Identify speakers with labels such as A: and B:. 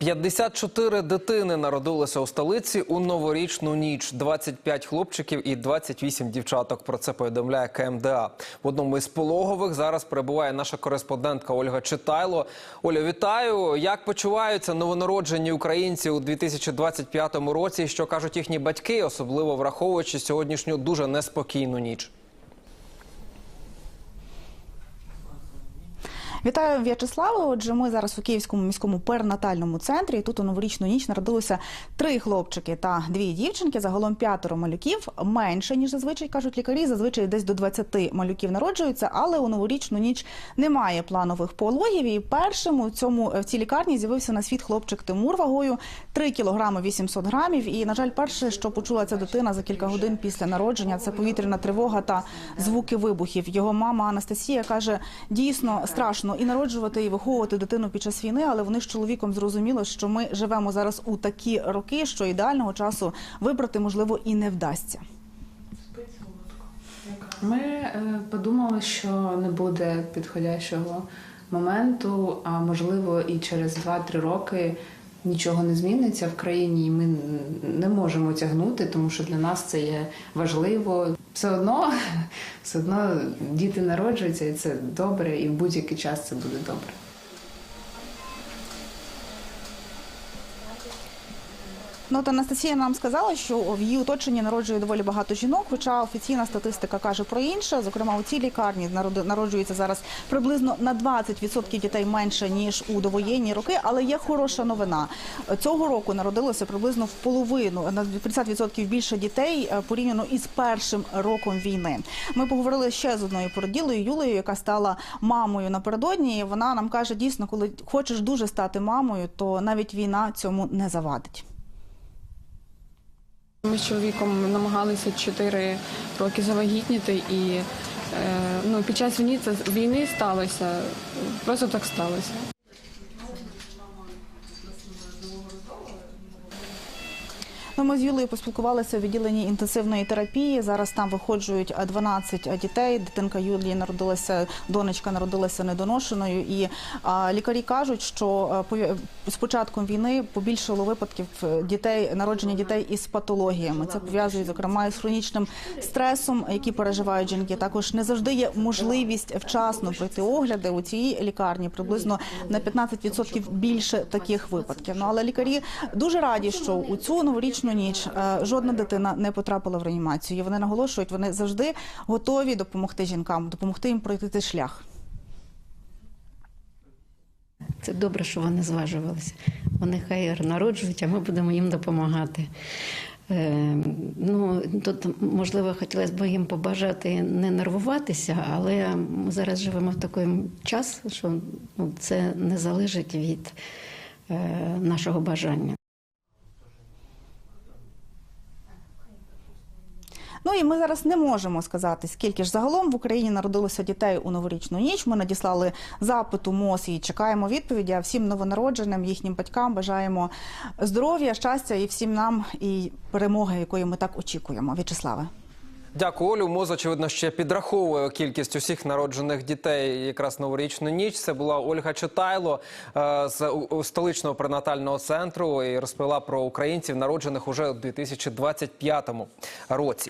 A: 54 дитини народилися у столиці у новорічну ніч. 25 хлопчиків і 28 дівчаток. Про це повідомляє КМДА. В одному із пологових зараз перебуває наша кореспондентка Ольга Читайло. Оля, вітаю! Як почуваються новонароджені українці у 2025 році? Що кажуть їхні батьки, особливо враховуючи сьогоднішню дуже неспокійну ніч?
B: Вітаю В'ячеславе. Отже, ми зараз у Київському міському перинатальному центрі. Тут у новорічну ніч народилося три хлопчики та дві дівчинки. Загалом п'ятеро малюків менше ніж зазвичай кажуть лікарі. Зазвичай десь до 20 малюків народжуються, але у новорічну ніч немає планових пологів. І першим у цьому в цій лікарні з'явився на світ хлопчик Тимур вагою 3 кілограми 800 грамів. І на жаль, перше, що почула ця дитина за кілька годин після народження, це повітряна тривога та звуки вибухів. Його мама Анастасія каже: дійсно страшно і народжувати, і виховувати дитину під час війни, але вони з чоловіком зрозуміли, що ми живемо зараз у такі роки, що ідеального часу вибрати можливо і не вдасться.
C: Ми е, подумали, що не буде підходящого моменту, а можливо, і через 2-3 роки нічого не зміниться в країні, і ми не можемо тягнути, тому що для нас це є важливо. Все одно, все одно діти народжуються, і це добре, і в будь-який час це буде добре.
B: Ну, от Анастасія нам сказала, що в її оточенні народжує доволі багато жінок, хоча офіційна статистика каже про інше. Зокрема, у цій лікарні народжується зараз приблизно на 20% дітей менше ніж у довоєнні роки. Але є хороша новина. Цього року народилося приблизно в половину на 50% більше дітей е, порівняно із першим роком війни. Ми поговорили ще з одною породілою Юлею, яка стала мамою напередодні. Вона нам каже, дійсно, коли хочеш дуже стати мамою, то навіть війна цьому не завадить.
D: Ми з чоловіком намагалися 4 роки завагітніти, і е, ну, під час війни це війни сталося. Просто так сталося.
B: Ну, ми з Юлею поспілкувалися у відділенні інтенсивної терапії. Зараз там виходжують а, 12 дітей. Дитинка Юлії народилася, донечка народилася недоношеною. І а, лікарі кажуть, що а, з початком війни побільшало випадків е, дітей, народження дітей із патологіями. Це пов'язує зокрема із хронічним стресом, який переживають жінки. Також не завжди є можливість вчасно пройти огляди у цій лікарні. Приблизно на 15% більше таких випадків. Ну але лікарі дуже раді, що у цю новорічну ніч е, жодна дитина не потрапила в реанімацію. І Вони наголошують, вони завжди готові допомогти жінкам, допомогти їм пройти цей шлях.
E: Це добре, що вони зважувалися. Вони хай народжують, а ми будемо їм допомагати. Е, ну, тут, можливо, хотілося б їм побажати не нервуватися, але ми зараз живемо в такий час, що ну, це не залежить від е, нашого бажання.
B: Ну і ми зараз не можемо сказати, скільки ж загалом в Україні народилося дітей у новорічну ніч. Ми надіслали запит у МОЗ і чекаємо відповіді. А всім новонародженим, їхнім батькам бажаємо здоров'я, щастя і всім нам і перемоги, якої ми так очікуємо. В'ячеславе.
A: Дякую, Олю. МОЗ, очевидно, ще підраховує кількість усіх народжених дітей якраз новорічну ніч. Це була Ольга Читайло е, з столичного пренатального центру і розповіла про українців, народжених уже у 2025 році.